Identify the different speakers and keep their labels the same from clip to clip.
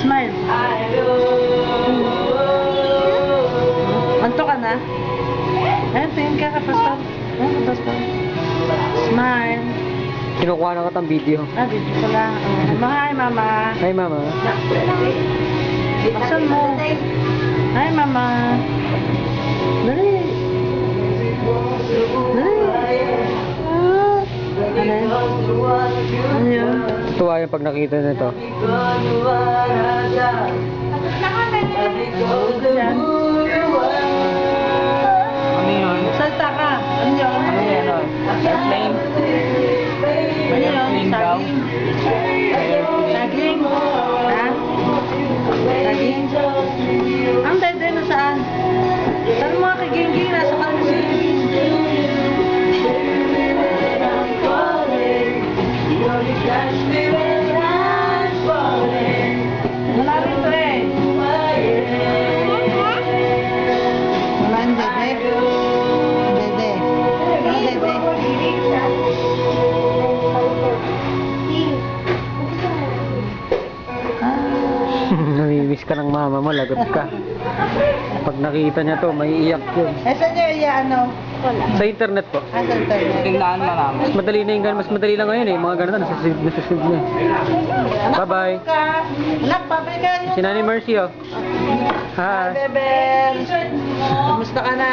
Speaker 1: smile. Anto ka na? Ayun, tingin ka kapastor. Ayun, kapastor. Smile.
Speaker 2: Kinukuha na kitang video.
Speaker 1: Ah, dito pala. Oh. Hi, mama.
Speaker 2: Hi, mama.
Speaker 1: Baksan mo. Hi, mama.
Speaker 2: Tuwa yung pag nakita nito. Ano yun?
Speaker 1: Salta ka. Ano yun?
Speaker 2: Ano yan? Airplane?
Speaker 1: Ano yun? Saging. Saging. Ha? Saging. Ang dede na saan? Saan mga kaginging
Speaker 2: Namimiss ka ng mama mo, lagot ka. Pag nakita niya to, may iyak yun.
Speaker 1: Eh, saan niya iya, ano?
Speaker 2: Sa internet po.
Speaker 1: Ah, sa internet.
Speaker 3: Tingnan mo lang.
Speaker 2: Mas madali na yung mas madali lang ngayon eh. Mga ganun, nasa save, nasa save na. Bye-bye.
Speaker 1: Ka. Anak, babalik ka yun.
Speaker 2: Si Nanay Mercy oh.
Speaker 1: Hi,
Speaker 2: Hi.
Speaker 1: Bebel. Kamusta ka na?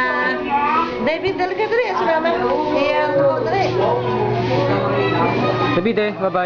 Speaker 1: David, dali ka dali. Sumama. Iyan ko dali.
Speaker 2: David eh, bye-bye.